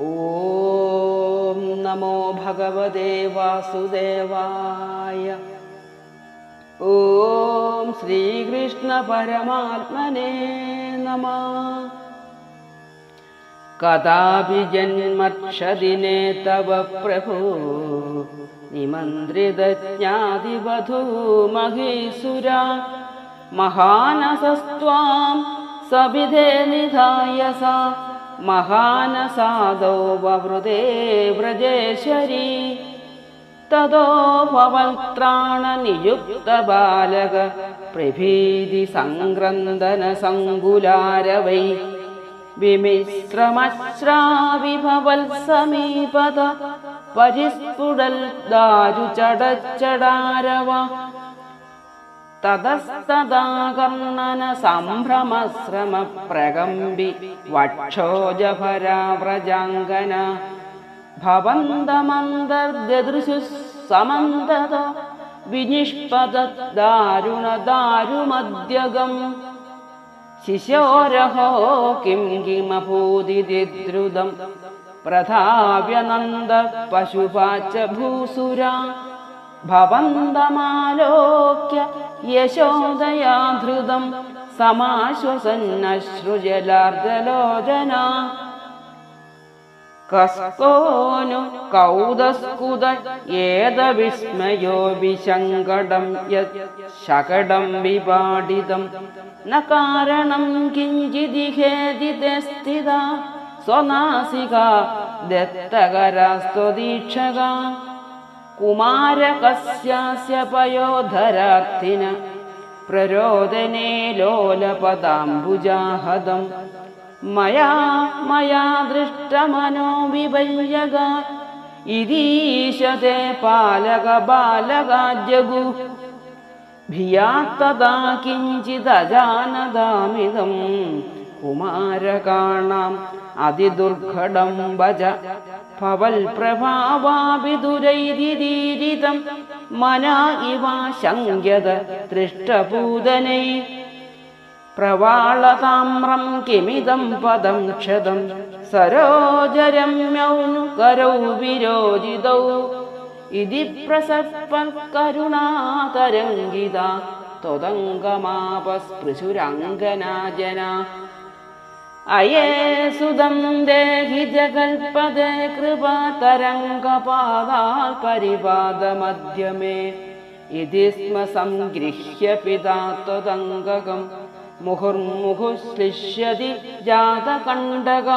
ॐ नमो भगवते वासुदेवाय ॐ श्रीकृष्णपरमात्मने नमः कदापि जन्मक्षदिने तव प्रभो निमन्त्रितज्ञादिवधू महेश्वरा महानसस्त्वां सविधे निधाय सा महानसादौ ववृदे व्रजेश्वरी ततो भवल्त्राणनियुक्तबालक प्रभीतिसङ्क्रन्दनसङ्कुलारवै विमिश्रमश्राविभवल्समीपद परिस्फुडल् दारुचडच्चडारव तदस्तदा कर्णनसम्भ्रमश्रमप्रगम्बि वक्षोजभरा व्रजाङ्गना समन्तत समन्ददा दारुमद्यगम् शिशोरहो किं किमभूदिदिद्रुदम् प्रथाव्यनन्द पशुपाच भूसुरा भवन्तमालोक्य യശോദയാധൃതം സമാശ്വസന്നശ്രുജലാർജലോചന കസ്തോനു കൗതസ്കുത ഏത വിസ്മയോ വിശങ്കടം യകടം വിപാടിതം ന കാരണം കിഞ്ചിതിഹേതിതെ സ്ഥിത സ്വനാസിക ദത്തകരാസ്ത്വദീക്ഷക कुमारकस्यास्य पयोधरार्थिन प्ररोदने लोलपदाम्बुजाहदम् मया मया दृष्टमनो विवयगा इरीशते पालकबालगाद्यगुरु भियात्तदा किञ्चिदजानदामिदम् कुमारकाणाम् അതിദുർഘടം വജ പവൽ പ്രഭാവാഭിതുരൈരിതീരിതം മനാ ഇവാശങ്ക്യത ദൃഷ്ടഭൂതനൈ പ്രവാളതാമ്രം കിമിതം പദം ക്ഷതം സരോജരമ്യൗ കരൗ വിരോജിതൗ ഇതി പ്രസർപ്പ കരുണാതരംഗിത ത്വതംഗമാപസ്പൃശുരംഗനാജന അയേസുതം ദേഹി ജഗൽപദേ കൃപാതരംഗപാദാൽ പരിപാദമധ്യമേ ഇതി സ്മ സംഗൃഹ്യ പിതാത്വതംഗകം മുഹുർമുഹു ശ്ലിഷ്യതി ജാതകണ്ഡക